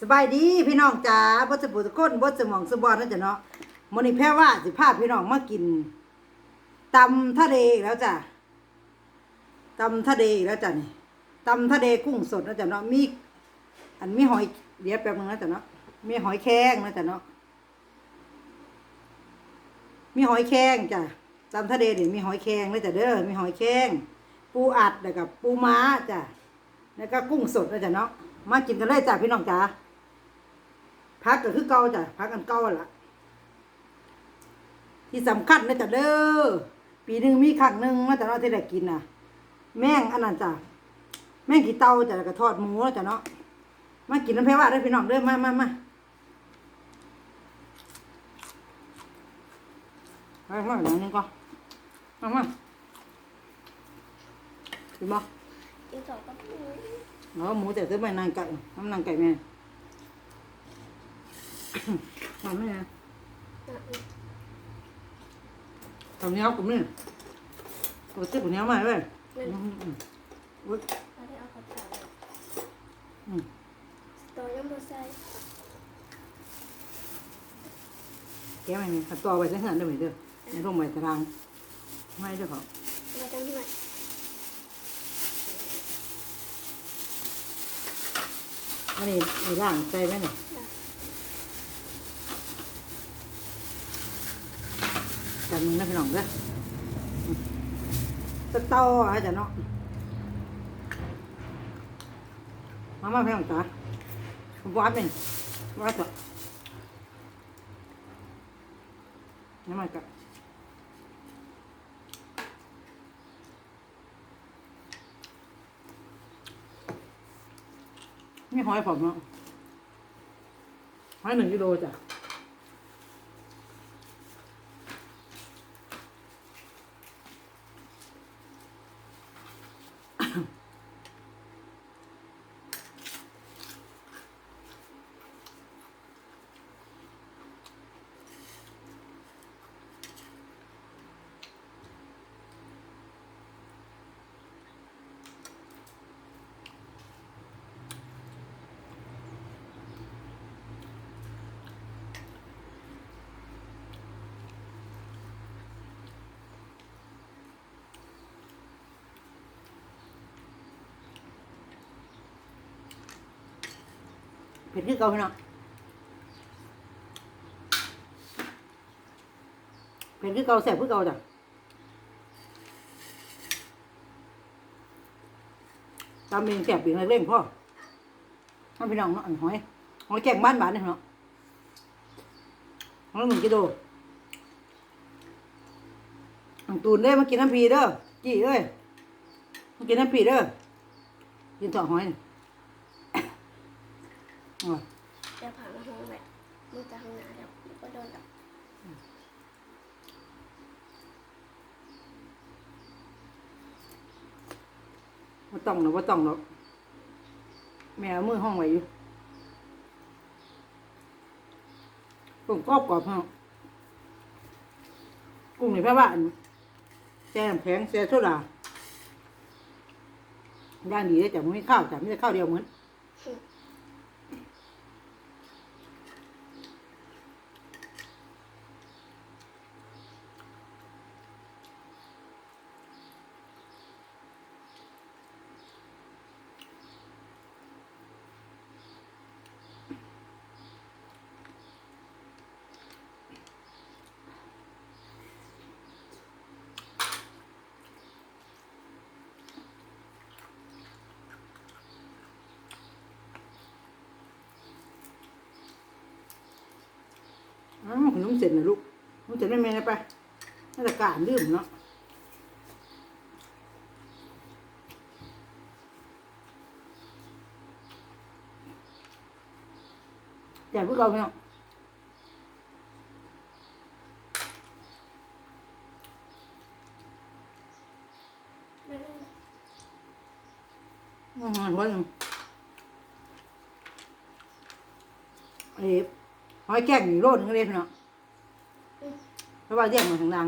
สบายดีพี่น้องจ๋าบ่สบุทุกคนบ่สมองสบอนนั่นจ้ะเนาะมื้อนี้แพ้ว่าสิพาพี่น้องมากินตำทะเลอีกแล้วจ้ะตำทะเลอีกแล้วจ้ะนี่ตำทะเลกุ้งสดนะจ้ะเนาะมีอันมีหอยเดี๋ยวแป๊บนึงนะจ้ะเนาะมีหอยแครงนะจ้ะเนาะมีหอยแครงจ้ะตำทะเลนี่ยมีหอยแครงนะจ้ะเด้อมีหอยแครงปูอัดแล้วก็ปูม้าจ้ะแล้วก็กุ้งสดนะจ๊ะเนาะมากินกันเลยจ้ะพี่น้องจ๋า พักก็คือเก่าจ้ะพักกันเก่าหั่นละที่สำคัญนะจ๊ะเด้อปีหนึ่งมีครั้งหนึ่งนะจ๊ะเนาะที่ได้กินน่ะ แม่งอันนั้นจ้ะแม่งขี้เตาจ้ะแล้วก็ทอดหมูนะจ๊ะเนาะมากินน้ำเพว่าได้อพี่น้องเด้อมามามาไปมาหน่อยหนึงก่อนมามากินบ่กินสองกับ หมู nó mua từ tới mày nàng cậy năm nàng cậy mẹ làm cái nè thằng nhau cũng nè có tiếp của nhau mày vậy นั่น ui เราได้เอากระเป๋า ừ. ตัวยั หนึ่งนะพี่น้องเด้อสตอฮะจ้ะเนาะมามาพี่น้องจ้ะวาดเป็นวาดจ้ะนี่มาจ้ะไม่หอยผมเนาะหอยหนึ่งกิโลจ้ะ เผ็ดขึ้นเกาพี่น้องเผ็ดขึ้นเกาแสบขึ้นเกาจ้ะตามเองแสบเปียงเร่งพ่อท่านพี่น้องเนาะหอยหอยแกงบ้านบ้านเนี่ยเนาะหอยหนึ่งกิโลตูนเด้มากินน้ำพีเด้อจี้เอ้ยมากินน้ำพีเด้อกินต่อหอย อ๋อเดี๋ยวผ่านมาห้องแบบมึงจะห้องน้ำแล้วมึงก็โดนดับว่าต้องหรอกว่าต้องหรอกแม่เอามือห้องไว้อยู่กุ้งกรอบกรอบห้องกุ้งในพระบ้านแช่น้ำแข็งแช่โซดาย่างดีเลยจ้ะมันไม่ข้าวจ้ะไม่ได้ข้าวเดียวเหมือนอ้าวขนมเสร็จนะลูกขนมเสร็จแม่แม่นะไปน่าจะการดื่มเนาะแจกพวกเราเนาะ นั่น อืมหัวหนึ่งไอ้ห อยแกงนี่โลดนึงเลยพี่เนาะเพราะว่าเรียกมาทางดัง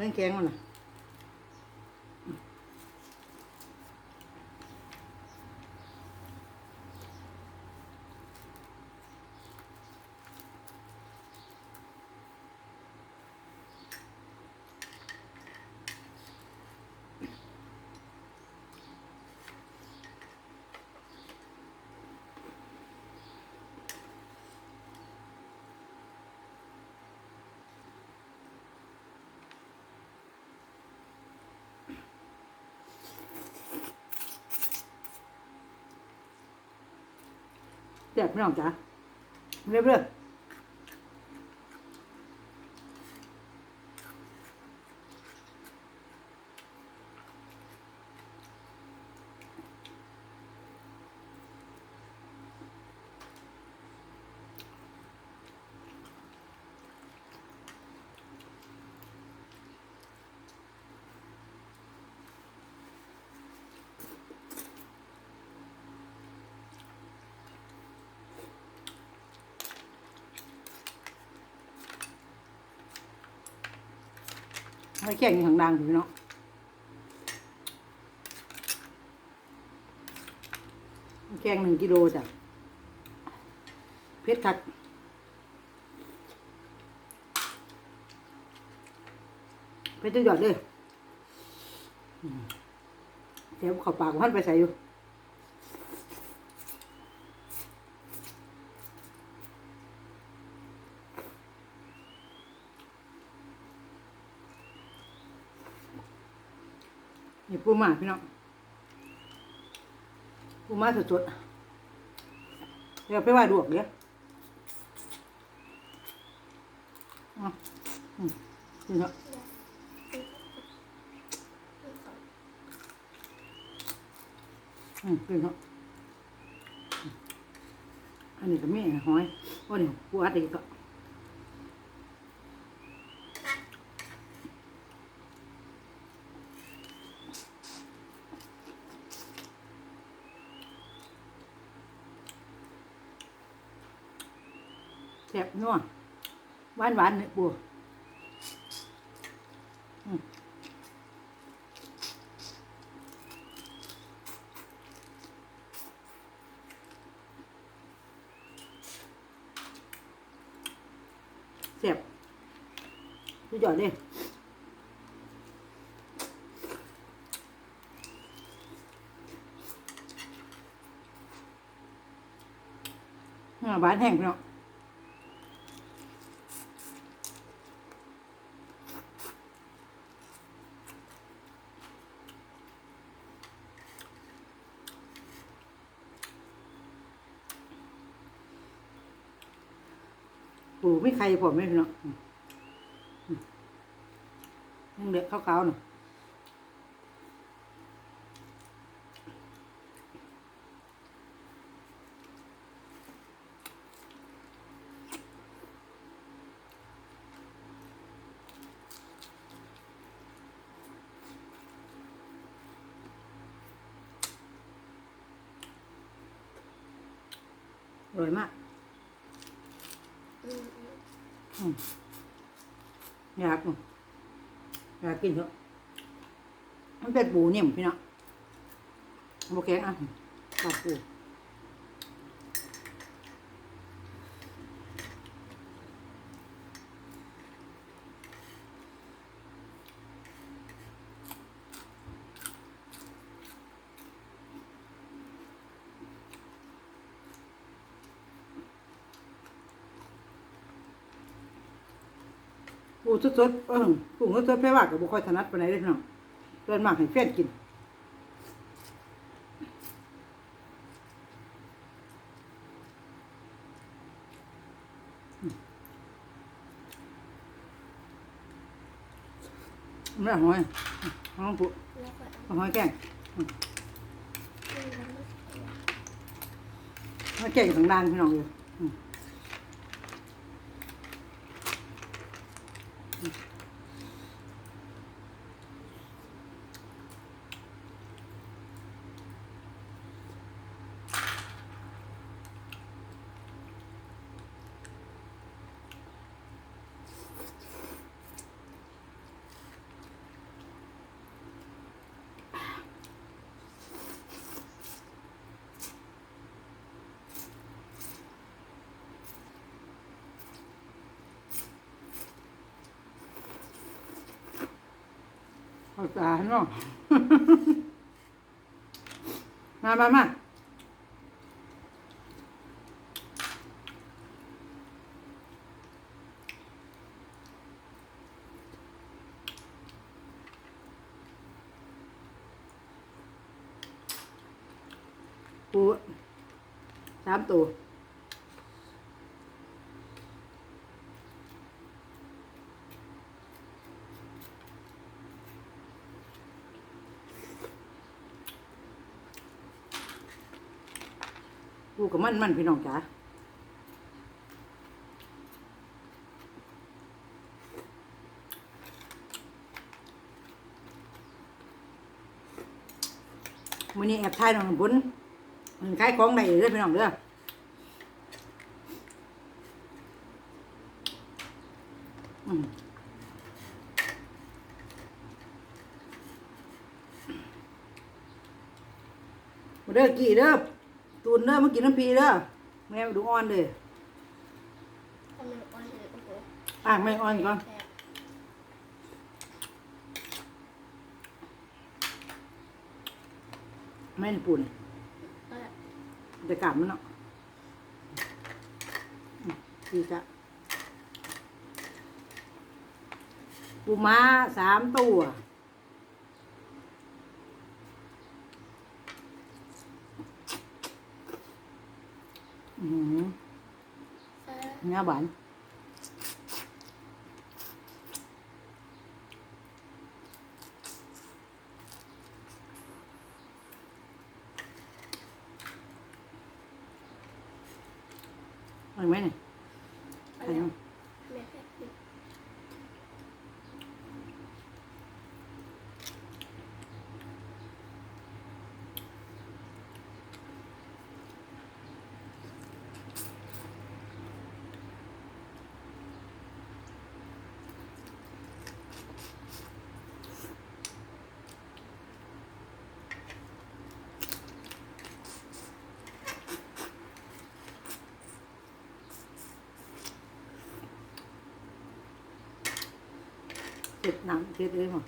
เล่นแกงมันน่ะ แซ่บพี่น้องจ๋าเรียบเรีย ให้แข่งอยู่ข้างล่างพี่น้องแกงหนึ่งกิโลจ้ะเพชรคักเพชรจุดยอดเลยเดี๋ยวเขอปากพันไปใส่อยู่ ปูมาพี่น้องปูมาสดๆเดี๋ยวไปไหว้ดวกเดี๋ยวอะอืมนี่เนาะอืมนี่เนาะอันนี้ก็มีหอยโอ้เนี่ยปูอัดอีกก็ ซ่บนัวหวานหวานเนี่ยปูอืมแซ่บสุดยอดเลยหวานแห้งพี่น้อง ปู ไม่ผมไม่พี่น้องอือืมยังเด็กขาวๆหน่อยอร่อยมาก อยากอืมอยากกินเถอะมันเป็นปูนิ่มพี่น้องโอเคอะปลาปู ปูสดๆเออปูสดๆแพ้ว่ากับบุค่อยถนัดปานใดเลยพี่น้องเดินมากให้แฟนกินไม่ได้หอยหอยปูแล้วก็เอาหอยแกงหอยแกงข้างล่างพี่น้องเลย อื เอาตาเนาะ มามามาปูสามตัว มันมันพี่น้องจ๋ามื้อนี้แอบถ่ายน้องบุญมันขายของได้เด้อพี่น้องเด้ออืมมาเด้อกี่เด้อ เด้อมากินน้ำปีเด้อแม่มาดูอ่อนเลยทำไมอ่อนเลยโอ้โหอะแม่อ่อนก่อนแซ่บแม่นปุ่นเออแต่กลับมันเนาะอืมดีจ้ะปูม้าสามตัว อืม แซ่บ เน้าหวานอร่อยไหมเนี่ย อ ใส่ ร่อย น้ แม่แซ่บดิำ เจ็ดน้ำเจ็ดเลยมั้ง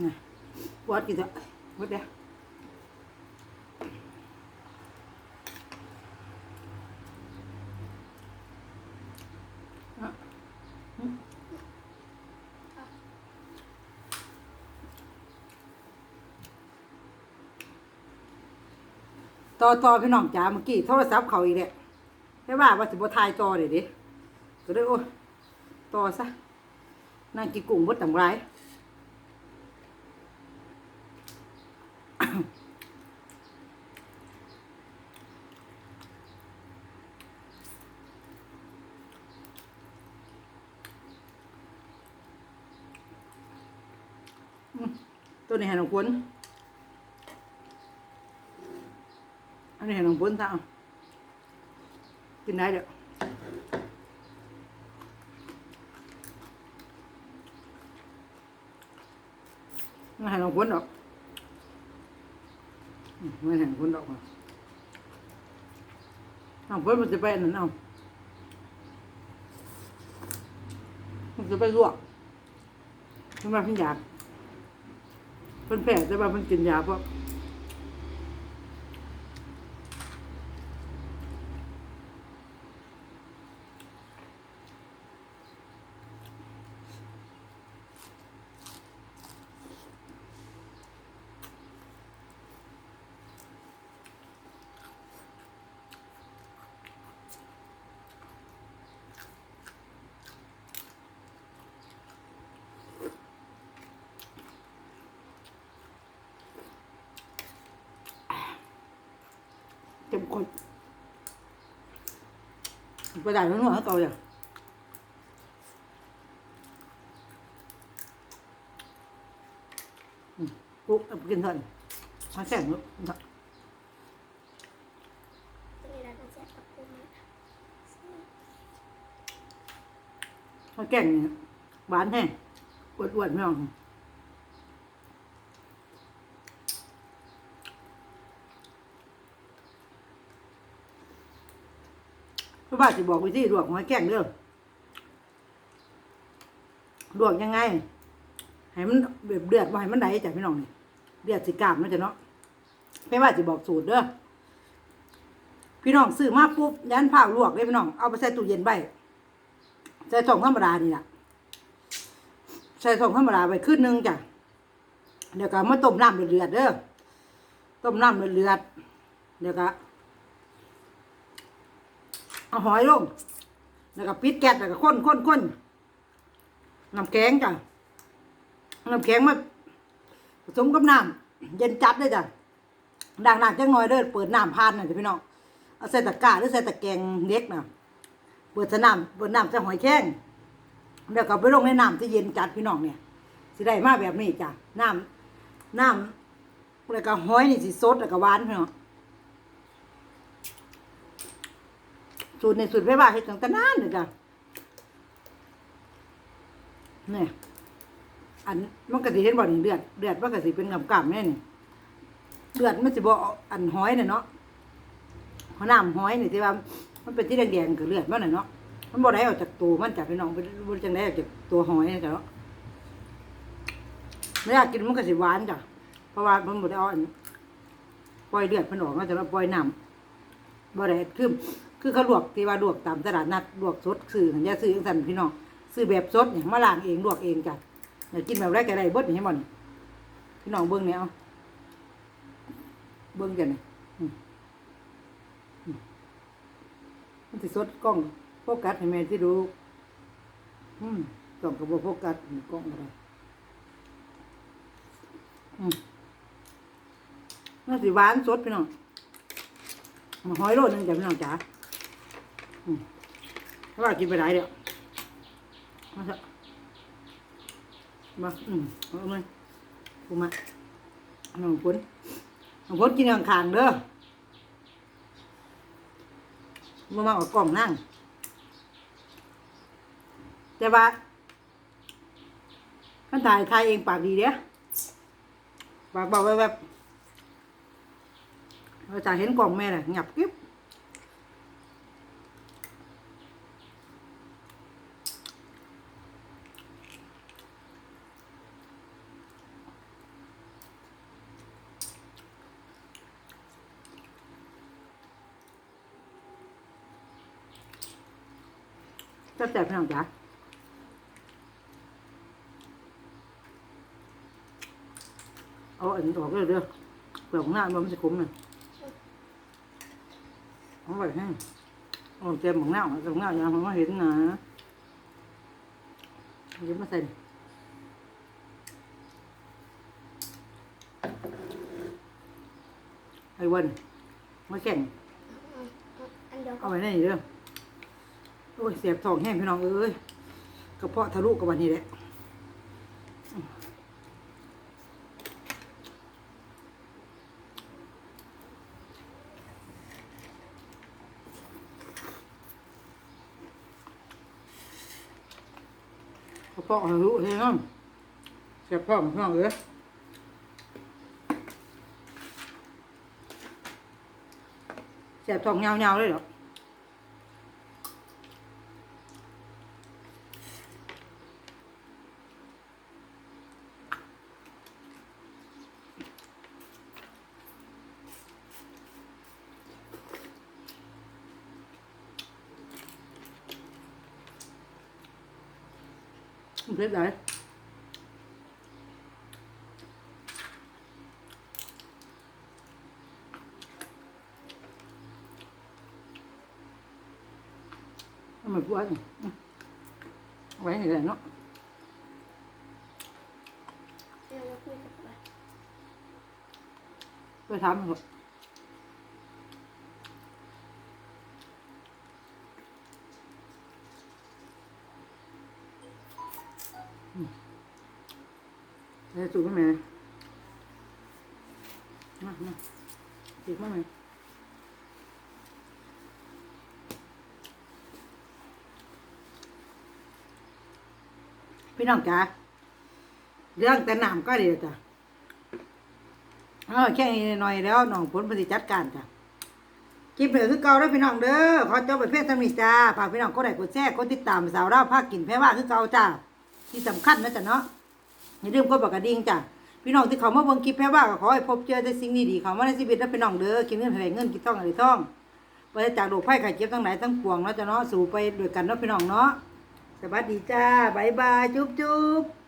นี่วัดกี่ตัววัดเดียว ต่อต่อพี่น้องจ๋าเมื่อกี้โทรศัพท์เขาอีกแหละแค่ว่าว่าสิบทายต่อเดี๋ยวดิก็เลยโอ้ต่อซะนั่งกินกุ้งบดต่ำไรายตัวนี้ให้น้องฝน อันนี้ให้น้องฝนซะเอากินได้เดี๋ยวไม่ให้น้องฝนดอกอืมไม่ให้น้องฝนดอกมาน้องฝนมันจะไปอันนั่นเอามันจะไปลวกทำไมเพิ่นอยากเพิ่นแพ้แต่ว่าเพิ่นกินยาเพราะ เต็มคนไปได้แล้วหนูให้ต่ออย่างอืมปุ๊บเอาไปกินเถอะมาแข่งลูกตัวนี้เราจะแซ่บกับกุ้งนะแซ่บมาแข่งเนี่ยหวานแห้งอ้วนๆไม่เอาเพราจะบอกวิธีลวกหอยแข่งเด้อลวกยังไง ให้มันแบบเดือดมาให้มันไหลจากพี่น้องนี่เดือดสิกามมันจะเนาะไม่ว่าจะบอกสูตรเด้อพี่น้องซื้อมาปุ๊บยันผ้าลวกเลยพี่น้องเอาไปใส่ตู้เย็นไว้ใส่ถุงธรรมดานี่แหละใส่ถุงธรรมดาไว้คืนนึงจ้ะเดี๋ยวก็มาต้มน้ำเดือดเด้อต้มน้ำเดือดเดี๋ยวก็ เอาหอยลง แล้วก็ปิดแก๊สแล้วก็ข้นข้นข้นน้ำแกงจ้ะน้ำแข็งมาผสมกับน้ำเย็นจัดเลยจ้ะด่างน้ำจังหน่อยเด้อเปิดน้ำพานน่ะพี่น้องเอาใส่ตะกร้าหรือใส่ตะแกรงเล็กน่ะเปิดสน้ำเปิดน้ำจะหอยแข้งแล้วก็ไปลงในน้ำที่เย็นจัดพี่น้องเนี่ยสิได้มาแบบนี้จ้ะน้ำน้ำแล้วก็หอยนี่สิสดแล้วก็หวานพี่น้อง สูตรในสูตรไว้ว่าเฮ็ดตั้งแต่นานเลยจ้ะเนี่ยอันมันก็สิเห็นบ่นี่เลือดเลือดมันก็สิเป็นกำกำแน่นี่เลือดมันสิบ่อันห้อยน่ะเนาะหัวน้ำห้อยนี่ที่ว่ามันเป็นที่แดงๆคือเลือดมันน่ะเนาะมันบ่ได้ออกจากตัวมันจากพี่น้องเป็นบ่จังได๋ออกจากตัวหอยนี่จ้ะเนาะไม่อยากกินมันก็สิหวานจ้ะเพราะว่ามันบ่ได้เอาอันปล่อยเลือดมันออกมาแต่ว่าปล่อยน้ำบ่ได้คือ คือเขาลวกที่ว่าลวกตามตลาดนัดลวกสดซื้อหันอย่าซื้อจังซั่นพี่น้องซื้อแบบสดเนี่ยมาล้างเองลวกเองจ้ะอยากกินแบบไรก็ได้เบิดนี่ให้หมดนี่พี่น้องเบิ้งเนี่ยเอาเบิ้งกันนี่มันสิสดกล้องโฟกัสให้แม่ที่ดูอืมกล้องกระบอกโฟกัสกล้องอะไรอืมมันสิหวานสดพี่น้องมาหอยโลดหนึงจ้ะพี่น้องจ๋า เพราะว่ากินไปไหลายเดียวมาเถอะมาอืมเอามากูมาน้องฝนน้องฝนกินข้างขางๆเด้อมามาเออกกล่องนั่ง แต่ว่าขันถ่ายถ่ายเองปากดีเด้อปากเบาแบบแบบเราจะเห็นกล่องแม่น่ะหยับกิ๊บ จับแต่พี่น้องจ๋าเอาอันนี้ออกเลยเด้อเปลือกหน้ามันไม่ใช่ขมเลยเอาไว้ให้เอาเต็มของหน้าเอาของหน้าอย่างมันมาเห็นนะเดี๋ยวมาใส่ดิไอ้วันมาแข่งอันเดียวเอาไว้ในนี่เด้อ โอ้ยเสียบท้องแห้งพี่น้องเอ้ยกระเพาะทะลุกับวันนี้แหละกระเพาะทะลุพี่น้องเสียบท้องพี่น้องเอ้ยเสียบท้องยาวๆเลยหรอ เหรอ Không biết đấy. Mà vui quá rồi. Quán này là nó เดี๋ยวเราคุยกับอะ ไร tôi thăm rồi. Đây tụi cái mẹ này. Nè, nè. Chị có mày. พี่น้องจ๋าเรื่องแต่น้ำก็ดีจ้ะเออแค่นี้หน่อยแล้วน้องผลปฏิจัดการจ้ะคลิปเหลือคือเก่าแล้วพี่น้องเด้อขอจบเป็นเพศสมิจ้าฝากพี่น้องกดไลค์กดแชร์กดติดตามสาวเราวภาคกินแพ้ว่าคือเก่าจ้าที่สำคัญนะจ๊ะเนาะ อย่าลืมกดปากกระดิ่งจ้ะพี่น้องที่เขามาเบิ่งคลิปแพ้ว่าก็ขอให้พบเจอแต่สิ่งดีๆเขามาในชีวิตแล้วพี่น้องเด้อกินเงินแผลเงินกินทองอะไรท่องไปจากโรคภัยไข้เจ็บทั้งหลายทั้งปวงเนาะจ้ะเนาะสู่ไปด้วยกันเนาะพี่น้องเนาะสวัสดีจ้าบายบายจุ๊บจุ๊บ